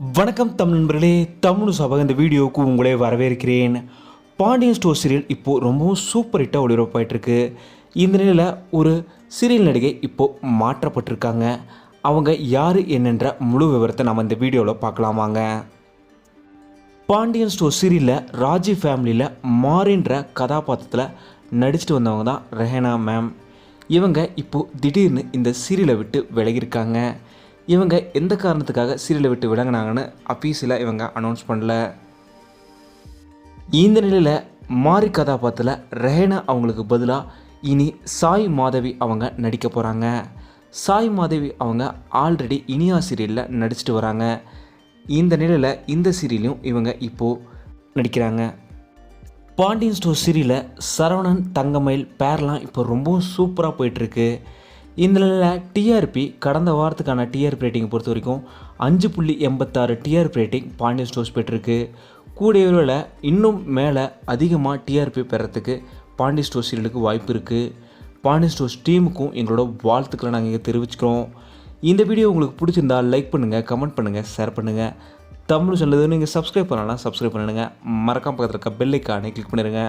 வணக்கம் தமிழ் நண்பர்களே தமிழ் சபக இந்த வீடியோவுக்கு உங்களே வரவேற்கிறேன். பாண்டியன் ஸ்டோர் சீரியல் இப்போது ரொம்பவும் சூப்பர் ஹிட்டாக ஒளிபரப்பாயிட்டிருக்கு. இந்த நிலையில் ஒரு சீரியல் நடிகை இப்போது மாற்றப்பட்டிருக்காங்க. அவங்க யார் என்னென்ற முழு விவரத்தை நம்ம இந்த வீடியோவில் பார்க்கலாமாங்க பாண்டியன் ஸ்டோர் சீரியலில் ராஜி ஃபேமிலியில் மாறின்ற கதாபாத்திரத்தில் நடிச்சுட்டு வந்தவங்க தான் ரெஹனா மேம். இவங்க இப்போது திடீர்னு இந்த சீரியலை விட்டு விலகியிருக்காங்க. இவங்க எந்த காரணத்துக்காக சீரியலை விட்டு விளங்கினாங்கன்னு அஃபீஸில் இவங்க அனௌன்ஸ் பண்ணல. இந்த நிலையில் மாறி கதாபாத்திரத்தில் ரெஹனா அவங்களுக்கு பதிலாக இனி சாய் மாதவி அவங்க நடிக்க போகிறாங்க சாய் மாதவி அவங்க ஆல்ரெடி இனியா சீரியலில் நடிச்சிட்டு வராங்க. இந்த நிலையில் இந்த சீரியலையும் இவங்க இப்போது நடிக்கிறாங்க. பாண்டியன் ஸ்டோர் சீரியலில் சரவணன் தங்கமயில் பேர்லாம் இப்போ ரொம்பவும் சூப்பராக போயிட்டுருக்கு இதில் டிஆர்பி கடந்த வாரத்துக்கான டிஆர்பி ரேட்டிங்கை பொறுத்த வரைக்கும் அஞ்சு புள்ளி எண்பத்தாறு டிஆர்பி ரேட்டிங் பாண்டியன் ஸ்டோர்ஸ் பெற்றிருக்கு. கூடிய விரைவில் இன்னும் மேலே அதிகமாக டிஆர்பி பெறத்துக்கு பாண்டியன் ஸ்டோர் சீரியலுக்கு வாய்ப்பு இருக்குது பாண்டியன் ஸ்டோர்ஸ் டீமுக்கும் எங்களோட வாழ்த்துக்களை நாங்கள் இங்கே தெரிவிச்சுக்கிறோம். இந்த வீடியோ உங்களுக்கு பிடிச்சிருந்தா லைக் பண்ணுங்கள் கமெண்ட் பண்ணுங்கள் ஷேர் பண்ணுங்கள் தமிழ் சொன்னது நீங்கள் சப்ஸ்கிரைப் பண்ணலாம் சப்ஸ்கிரைப் பண்ணிடுங்க. மறக்காம பக்கத்தில் இருக்க பெல்லைக்கானே கிளிக் பண்ணிடுங்க.